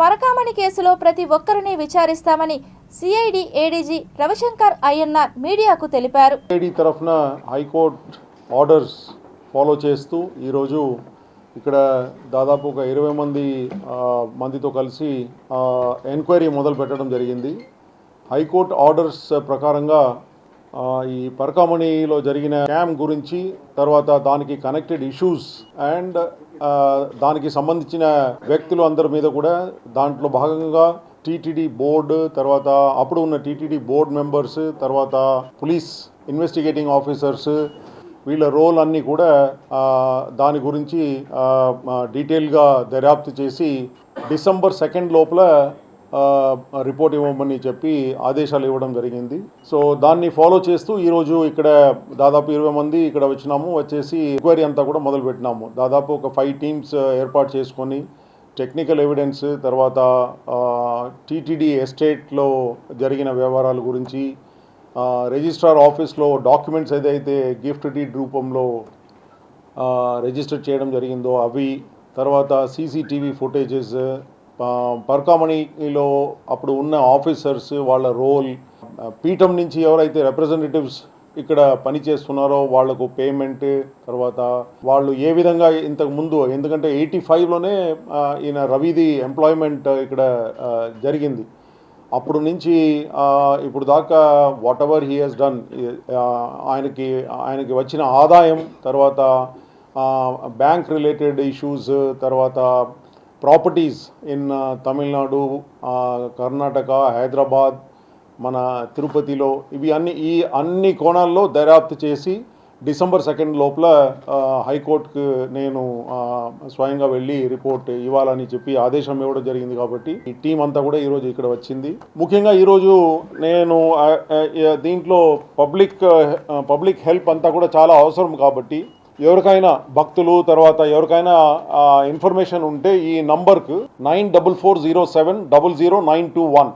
పరకామణి కేసులో ప్రతి ఒక్కరిని విచారిస్తామని సిఐడి ఏడీజీ రవిశంకర్ అయ్యన్నార్ మీడియాకు తెలిపారు. ఐడి తరఫున హైకోర్ట్ ఆర్డర్స్ ఫాలో చేస్తూ ఈరోజు ఇక్కడ దాదాపు ఒక ఇరవై మంది మందితో కలిసి ఎంక్వైరీ మొదలు పెట్టడం జరిగింది. హైకోర్టు ఆర్డర్స్ ప్రకారంగా ఈ పరకామణిలో జరిగిన స్కామ్ గురించి తర్వాత దానికి కనెక్టెడ్ ఇష్యూస్ అండ్ దానికి సంబంధించిన వ్యక్తులు అందరి మీద కూడా దాంట్లో భాగంగా టీటీడీ బోర్డు తర్వాత అప్పుడు ఉన్న టీటీడీ బోర్డు మెంబర్స్ తర్వాత పోలీస్ ఇన్వెస్టిగేటింగ్ ఆఫీసర్స్ వీళ్ళ రోల్ అన్నీ కూడా దాని గురించి డీటెయిల్గా దర్యాప్తు చేసి డిసెంబర్ సెకండ్ లోపల రిపోర్ట్ ఇవ్వమని చెప్పి ఆదేశాలు ఇవ్వడం జరిగింది. సో దాన్ని ఫాలో చేస్తూ ఈరోజు ఇక్కడ దాదాపు ఇరవై మంది ఇక్కడ వచ్చినాము. వచ్చేసి ఎంక్వైరీ అంతా కూడా మొదలు పెట్టినాము. దాదాపు ఒక ఫైవ్ టీమ్స్ ఏర్పాటు చేసుకొని టెక్నికల్ ఎవిడెన్స్ తర్వాత టీటీడీ ఎస్టేట్లో జరిగిన వ్యవహారాల గురించి రిజిస్ట్రార్ ఆఫీస్లో డాక్యుమెంట్స్ ఏదైతే గిఫ్ట్ డీడ్ రూపంలో రిజిస్టర్ చేయడం జరిగిందో అవి తర్వాత సీసీటీవీ ఫుటేజెస్ పర్కామణిలో అప్పుడు ఉన్న ఆఫీసర్స్ వాళ్ళ రోల్ పీఠం నుంచి ఎవరైతే రిప్రజెంటేటివ్స్ ఇక్కడ పనిచేస్తున్నారో వాళ్ళకు పేమెంట్ తర్వాత వాళ్ళు ఏ విధంగా ఇంతకు ముందు ఎందుకంటే ఎయిటీ ఫైవ్లోనే ఈయన రవిది ఎంప్లాయ్మెంట్ ఇక్కడ జరిగింది. అప్పుడు నుంచి ఇప్పుడు దాకా whatever he Hess done ఆయనకి ఆయనకి వచ్చిన ఆదాయం తర్వాత బ్యాంక్ రిలేటెడ్ ఇష్యూస్ తర్వాత ప్రాపర్టీస్ ఇన్ తమిళనాడు కర్ణాటక హైదరాబాద్ మన తిరుపతిలో ఇవి అన్ని ఈ అన్ని కోణాల్లో దర్యాప్తు చేసి డిసెంబర్ సెకండ్ లోపల హైకోర్టుకు నేను స్వయంగా వెళ్ళి రిపోర్ట్ ఇవ్వాలని చెప్పి ఆదేశం ఇవ్వడం జరిగింది కాబట్టి ఈ టీం అంతా కూడా ఈరోజు ఇక్కడ వచ్చింది. ముఖ్యంగా ఈరోజు నేను దీంట్లో పబ్లిక్ పబ్లిక్ హెల్ప్ అంతా కూడా చాలా అవసరం కాబట్టి ఎవరికైనా భక్తులు తర్వాత ఎవరికైనా ఆ, ఇన్ఫర్మేషన్ ఉంటే ఈ నంబర్కు nine double four zero seven double zero nine two one.